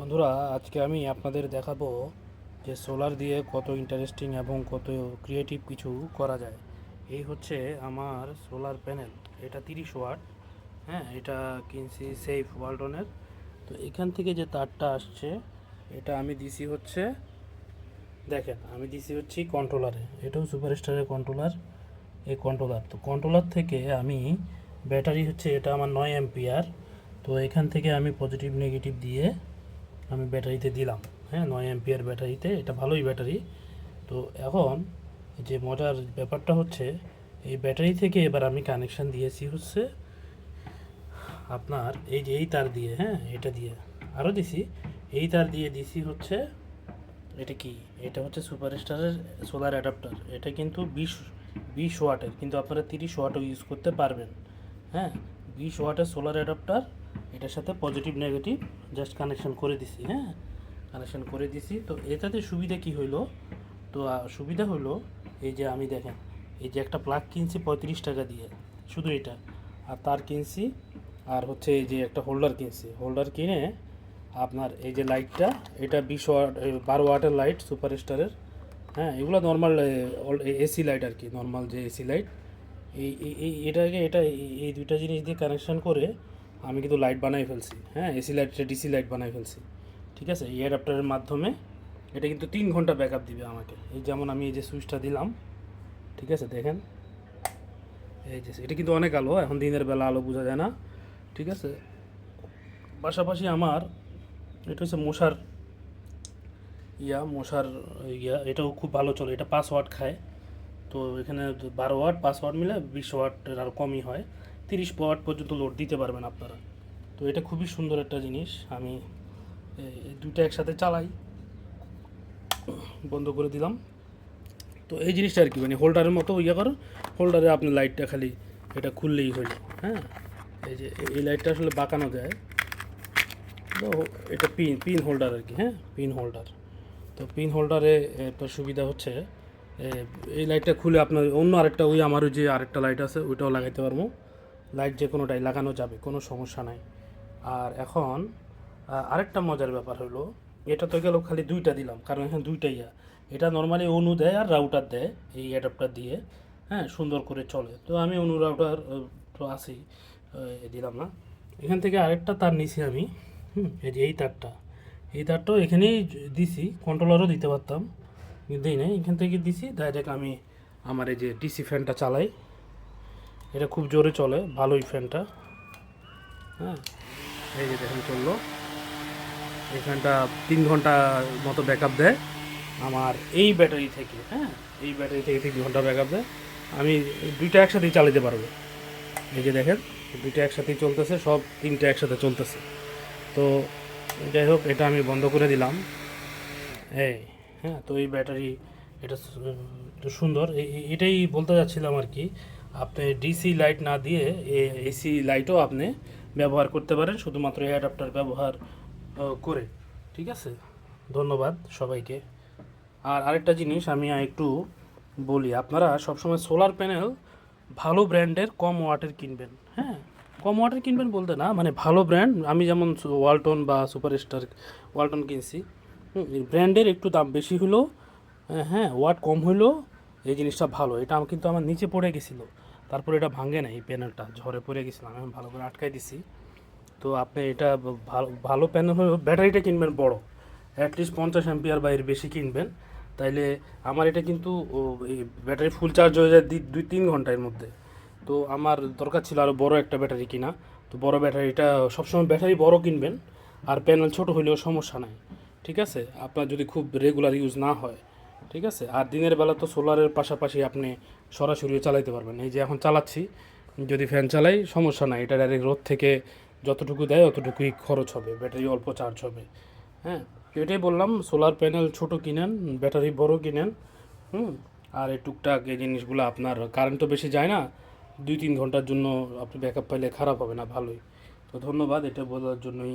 বন্ধুরা, আজকে আমি আপনাদের দেখাবো যে সোলার দিয়ে কত ইন্টারেস্টিং এবং কত ক্রিয়েটিভ কিছু করা যায়। এই হচ্ছে আমার সোলার প্যানেল এটা তিরিশ ওয়াট হ্যাঁ এটা কিনছি সেফ ওয়ালটনের তো এখান থেকে যে তারটা আসছে, এটা আমি দিছি হচ্ছে, দেখেন, আমি দিছি হচ্ছে কন্ট্রোলারে এটাও সুপারস্টারের কন্ট্রোলার এই কন্ট্রোলার তো কন্ট্রোলার থেকে আমি ব্যাটারি হচ্ছে, এটা আমার নয় অ্যাম্পিয়ার তো এখান থেকে আমি পজিটিভ নেগেটিভ দিয়ে আমি ব্যাটারিতে দিলাম হ্যাঁ নয় অ্যাম্পিয়ার ব্যাটারিতে, এটা ভালোই ব্যাটারি। তো এখন যে মজার ব্যাপারটা হচ্ছে, এই ব্যাটারি থেকে এবার আমি কানেকশান দিয়েছি হচ্ছে আপনার এই যে এই তার দিয়ে হ্যাঁ এটা দিয়ে। আরও দিছি, এই তার দিয়ে দিছি হচ্ছে, এটা কি? এটা হচ্ছে সুপারস্টারের সোলার অ্যাডাপ্টার। এটা কিন্তু বিশ বিশ ওয়াটের, কিন্তু আপনারা তিরিশ ওয়াটও ইউজ করতে পারবেন হ্যাঁ। বিশ ওয়াটের সোলার অ্যাডাপ্টার এটার সাথে পজিটিভ নেগেটিভ জাস্ট কানেকশন করে দিছি হ্যাঁ? কানেকশন করে দিছি। তো এটাতে সুবিধা কি হইল? তো সুবিধা হলো এই যে আমি দেখেন, এই যে একটা প্লাগ কিনছি পঁয়ত্রিশ টাকা দিয়ে, শুধু এটা। আর তার কিনছি, আর হচ্ছে এই যে একটা হোল্ডার কিনছি। হোল্ডার কিনে আপনার এই যে লাইটটা এটা বিশ ওয়াট বারো ওয়াটের লাইট সুপার স্টারের হ্যাঁ? এগুলো নর্মাল এসি লাইট আর কি নর্মাল যে এসি লাইট এই, এই- এটাকে এটা এই- দুইটা জিনিস দিয়ে কানেকশন করে আমি কিন্তু লাইট বানাই ফেলছি হ্যাঁ এসি লাইটটা ডিসি লাইট বানাই ফেলছি, ঠিক আছে? এই অ্যাডাপ্টারের মাধ্যমে এটা কিন্তু তিন ঘণ্টা ব্যাকআপ দিবে আমাকে। এই যেমন আমি এই যে সুইচটা দিলাম, ঠিক আছে, দেখেন? এই যে, এটা কিন্তু অনেক আলো, এখন দিনের বেলা আলো বোঝা যায় না, ঠিক আছে? পাশাপাশি আমার, এটা হচ্ছে মশার ইয়া মশার ইয়া, এটাও খুব ভালো চলে, এটা পাঁচ ওয়াট খায়। তো এখানে বারো ওয়াট, পাঁচ ওয়াট মিলে বিশ ওয়াটের আর কমই হয়। তিরিশ ওয়াট পর্যন্ত লোড দিতে পারবেন আপনারা। তো এটা খুবই সুন্দর একটা জিনিস। আমি দুইটা একসাথে চালাই। বন্ধ করে দিলাম। তো এই জিনিসটা আর কি মানে হোল্ডারের মতো ইয়ে করো। হোল্ডারে আপনি লাইটটা খালি এটা খুললেই হইল হ্যাঁ? এই যে, এই- লাইটটা আসলে বাঁকানো যায়। তো এটা পিন পিন হোল্ডার আর কি হ্যাঁ? পিন হোল্ডার তো পিন হোল্ডারে একটা সুবিধা হচ্ছে এই লাইটটা খুলে আপনার অন্য আরেকটা ওই আমার যে আরেকটা লাইট আছে, ওইটাও লাগাইতে পারব। লাইট যে কোনোটাই লাগানো যাবে, কোনো সমস্যা নাই। আর এখন আরেকটা মজার ব্যাপার হলো, এটা তো গেল খালি দুইটা দিলাম, কারণ এখানে দুইটাই। এটা নর্মালি অনু দেয় আর রাউটার দেয়, এই অ্যাডাপ্টার দিয়ে হ্যাঁ সুন্দর করে চলে। তো আমি অনু রাউটার তো আছি দিলাম না। এখান থেকে আরেকটা তার নিছি আমি, হুম, এই যে এই তারটা। এই তারটাও এখানেই দিছি কন্ট্রোলারও দিতে পারতাম। দিই নাই, এখান থেকে দিছি ডাইরেক্ট আমি আমার এই যে ডিসি ফ্যানটা চালাই। এটা খুব জোরে চলে, ভালোই ফ্যানটা হ্যাঁ এই যে দেখেন চলল। এই ফ্যানটা তিন ঘণ্টা মতো ব্যাকআপ দেয়। আমার এই ব্যাটারি থেকে হ্যাঁ এই ব্যাটারি থেকে তিন ঘণ্টা ব্যাকআপ দেয়। আমি দুইটা একসাথেই চালাতে পারব। এই যে দেখেন, দুইটা একসাথেই চলতেছে, সব তিনটা একসাথে চলতেছে। তো যাই হোক, এটা আমি বন্ধ করে দিলাম। এই হ্যাঁ তো এই ব্যাটারি এটা সুন্দর। এটাই বলতে যাচ্ছিলাম আর কি, আপনি ডিসি লাইট না দিয়ে এসি লাইটও আপনি ব্যবহার করতে পারেন, শুধুমাত্র অ্যাডাপ্টার ব্যবহার করে। ঠিক আছে? ধন্যবাদ সবাইকে। আর আরেকটা জিনিস আমি একটু বলি, আপনারা সবসময় সোলার প্যানেল ভালো ব্র্যান্ডের কম ওয়াটের কিনবেন। হ্যাঁ কম ওয়াটের কিনবেন বলতে না মানে ভালো ব্র্যান্ড, আমি যেমন ওয়ালটন বা সুপারস্টার, ওয়ালটন কিনছি। ব্র্যান্ডের একটু দাম বেশি হলেও আহ, হ্যাঁ ওয়াট কম হলেও এই জিনিসটা ভালো। এটা আমার কিন্তু আমার নিচে পড়ে গেছিল। তারপরে এটা ভাঙে না এই প্যানেলটা ঝড়ে পড়ে গেছিলাম আমি ভালো করে আটকাই দিছি। তো আপনি এটা ভালো ভালো প্যানেল হলে ব্যাটারিটা কিনবেন বড়। অ্যাটলিস্ট পঞ্চাশ অ্যাম্পিয়ার বা এর বেশি কিনবেন। তাইলে আমার এটা কিন্তু ব্যাটারি ফুল চার্জ হয়ে যায় দুই তিন ঘণ্টার মধ্যে। তো আমার দরকার ছিল আরও বড় একটা ব্যাটারি কিনা। তো বড় ব্যাটারিটা সবসময় ব্যাটারি বড় কিনবেন। আর প্যানেল ছোট হলেও সমস্যা নাই। ঠিক আছে? আপনার যদি খুব রেগুলার ইউজ না হয়, ঠিক আছে? আর দিনের বেলা তো সোলারের পাশাপাশি আপনি সরাসরিও চালাইতে পারবেন। এই যে এখন চালাচ্ছি, যদি ফ্যান চালাই, সমস্যা নাই। এটা ডাইরেক্ট রোদ থেকে যতটুকু দেয়, অতটুকুই খরচ হবে। ব্যাটারি অল্প চার্জ হবে। হ্যাঁ? এটাই বললাম সোলার প্যানেল ছোট কিনেন, ব্যাটারি বড় কিনেন, হুম? আর এই টুকটাক এই জিনিসগুলো আপনার কারেন্ট তো বেশি যায় না, দুই তিন ঘণ্টার জন্য আপনি ব্যাকআপ পাইলে খারাপ হবে না, ভালোই। তো ধন্যবাদ, এটা বলার জন্যই